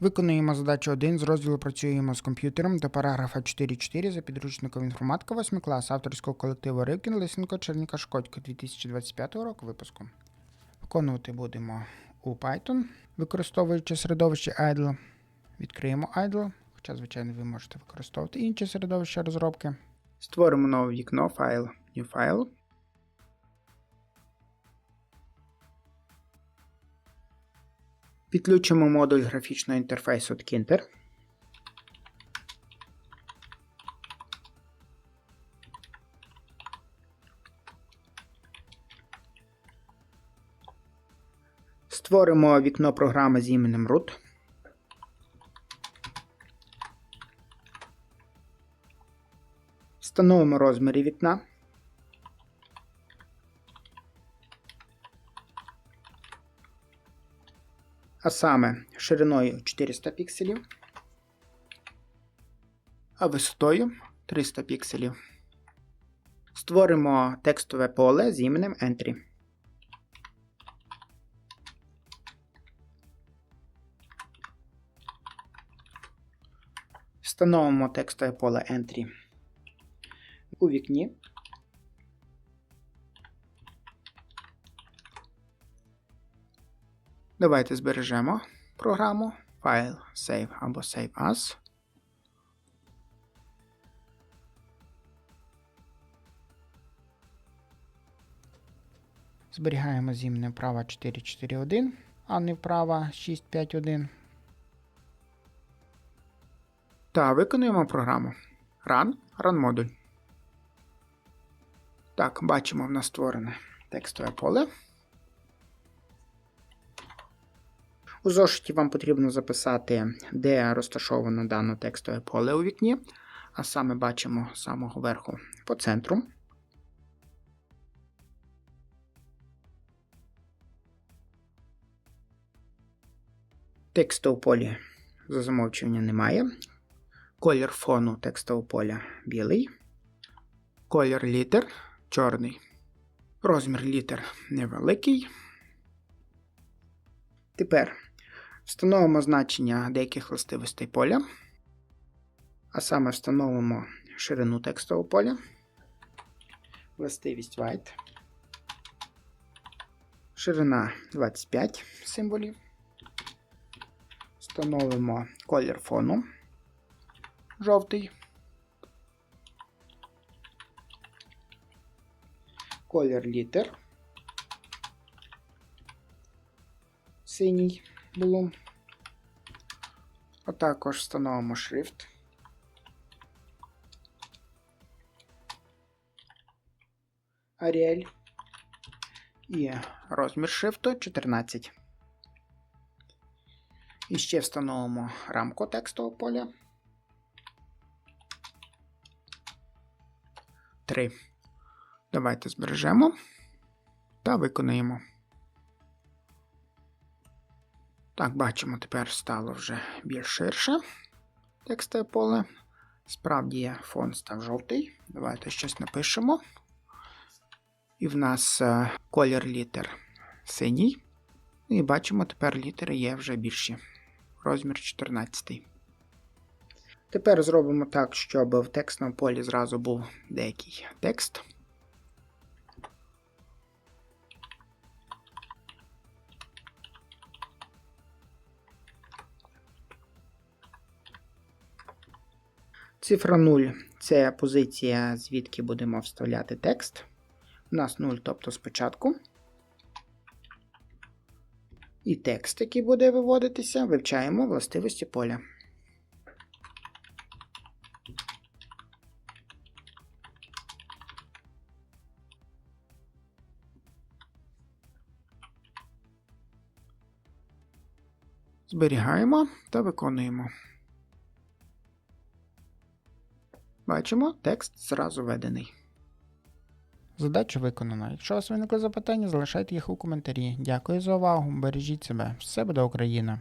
Виконуємо задачу 1 з розділу Працюємо з комп'ютером до параграфа 4.4 за підручником інформатика 8 клас авторського колективу Рибкін, Лисенко, Черніка, Шкодько 2025 року випуску. Виконувати будемо у Python, використовуючи середовище idle. Відкриємо idle, хоча, звичайно, ви можете використовувати інші середовища розробки. Створимо нове вікно, файл, New File. Підключимо модуль графічного інтерфейсу Tkinter. Створимо вікно програми з іменем root. Встановимо розміри вікна. А саме шириною 400 пікселів, а висотою 300 пікселів. Створимо текстове поле з іменем Entry. Встановимо текстове поле Entry у вікні. Давайте збережемо програму файл save або save as. Зберігаємо з іменем права 441, а не вправа 651. Та виконуємо програму Run, Run модуль. Так, бачимо в нас створене текстове поле. У зошиті вам потрібно записати, де розташовано дане текстове поле у вікні, а саме бачимо з самого верху по центру. Тексту у полі за замовчування немає. Колір фону текстового поля білий. Колір літер чорний. Розмір літер невеликий. Тепер встановимо значення деяких властивостей поля, а саме встановимо ширину текстового поля, властивість white, ширина 25 символів. Встановимо колір фону жовтий, колір літер. синій було. А також встановимо шрифт. Arial і розмір шрифту 14. І ще встановимо рамку текстового поля. 3. Давайте збережемо та виконаємо. Так, бачимо, тепер стало вже більш ширше текстове поле. Справді фон став жовтий. Давайте щось напишемо. І в нас е, колір літер синій. І бачимо, тепер літери є вже більші. Розмір 14. Тепер зробимо так, щоб в текстовому полі зразу був деякий текст. Цифра 0 це позиція, звідки будемо вставляти текст. У нас 0, тобто спочатку. І текст, який буде виводитися, вивчаємо властивості поля. Зберігаємо та виконуємо. Бачимо, текст зразу введений. Задача виконана. Якщо у вас виникли запитання, залишайте їх у коментарі. Дякую за увагу. Бережіть себе. Все буде Україна!